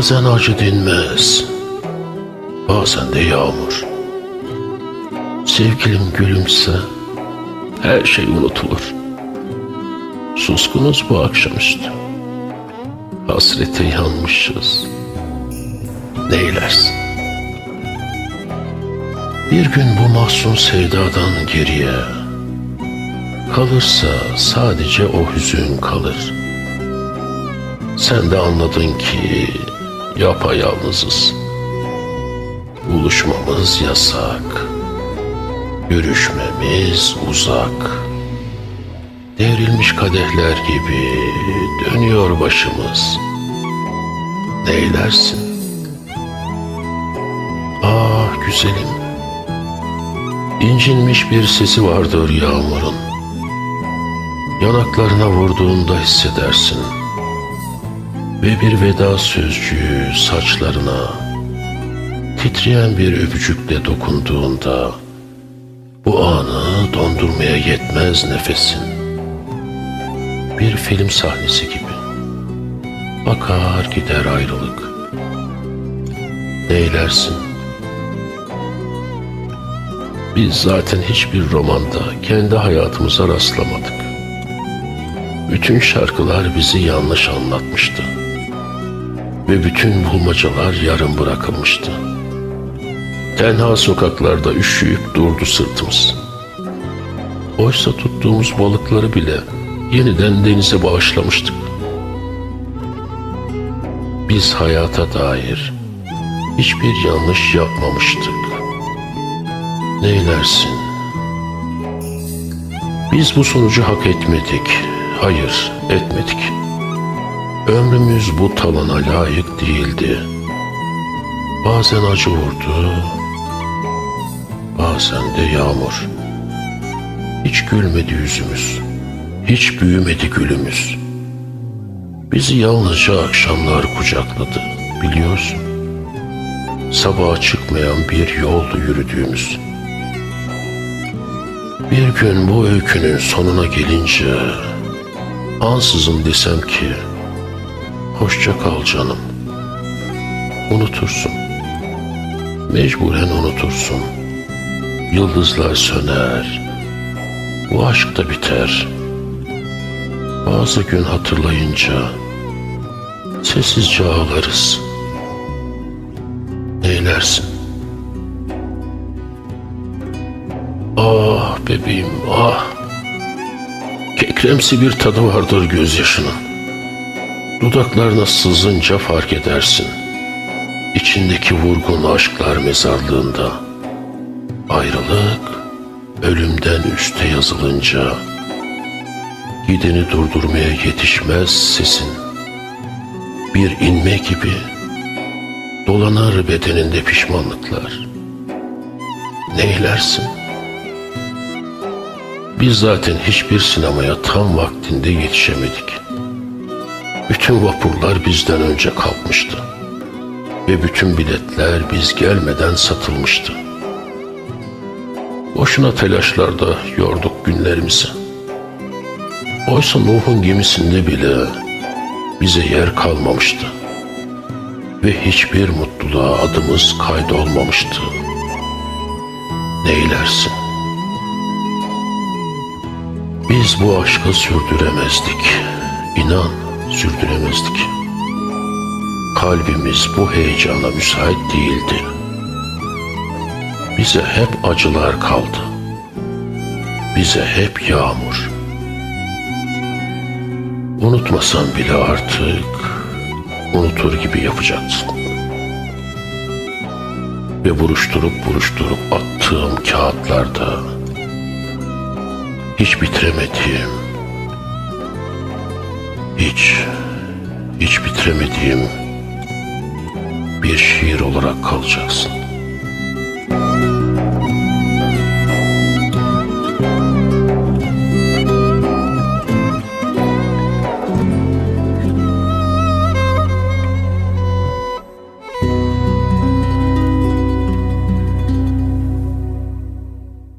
Bazen acı dinmez, bazen de yağmur. Sevgilim gülümse, her şey unutulur. Suskunuz bu akşamüstü. Hasrete yanmışız. Neylersin? Bir gün bu mahzun sevdadan geriye kalırsa sadece o hüzün kalır. Sen de anladın ki yapayalnızız. Buluşmamız yasak. Görüşmemiz uzak. Devrilmiş kadehler gibi dönüyor başımız. Neylersin? Ah güzelim. İncinmiş bir sesi vardır yağmurun. Yanaklarına vurduğunda hissedersin. Ve bir veda sözcüğü saçlarına titreyen bir öpücükle dokunduğunda bu anı dondurmaya yetmez nefesin. Bir film sahnesi gibi. Akar gider ayrılık. Neylersin? Biz zaten hiçbir romanda kendi hayatımıza rastlamadık. Bütün şarkılar bizi yanlış anlatmıştı. Ve bütün bulmacalar yarım bırakılmıştı. Tenha sokaklarda üşüyüp durdu sırtımız. Oysa tuttuğumuz balıkları bile yeniden denize bağışlamıştık. Biz hayata dair hiçbir yanlış yapmamıştık. Neylersin? Biz bu sonucu hak etmedik. Hayır, etmedik. Ömrümüz bu talana layık değildi. Bazen acı vurdu, bazen de yağmur. Hiç gülmedi yüzümüz, hiç büyümedi gülümüz. Bizi yalnızca akşamlar kucakladı, biliyorsun. Sabaha çıkmayan bir yoldu yürüdüğümüz. Bir gün bu öykünün sonuna gelince ansızın desem ki hoşça kal canım. Unutursun. Mecburen unutursun. Yıldızlar söner. Bu aşk da biter. Bazı gün hatırlayınca sessizce ağlarız. Neylersin? Ah bebeğim ah. Kekremsi bir tadı vardır gözyaşının. Dudaklarına sızınca fark edersin. İçindeki vurgun aşklar mezarlığında. Ayrılık ölümden üste yazılınca gideni durdurmaya yetişmez sesin. Bir inme gibi dolanır bedeninde pişmanlıklar. Neylersin? Biz zaten hiçbir sinemaya tam vaktinde yetişemedik. Bütün vapurlar bizden önce kalkmıştı. Ve bütün biletler biz gelmeden satılmıştı. Boşuna telaşlarda yorduk günlerimizi. Oysa Nuh'un gemisinde bile bize yer kalmamıştı. Ve hiçbir mutluluğa adımız kaydolmamıştı. Neylersin? Biz bu aşkı sürdüremezdik. İnan sürdüremezdik. Kalbimiz bu heyecana müsait değildi. Bize hep acılar kaldı. Bize hep yağmur. Unutmasan bile artık unutur gibi yapacaksın. Ve buruşturup buruşturup attığım kağıtlarda hiç bitiremediğim, hiç, hiç bitiremediğim bir şiir olarak kalacaksın.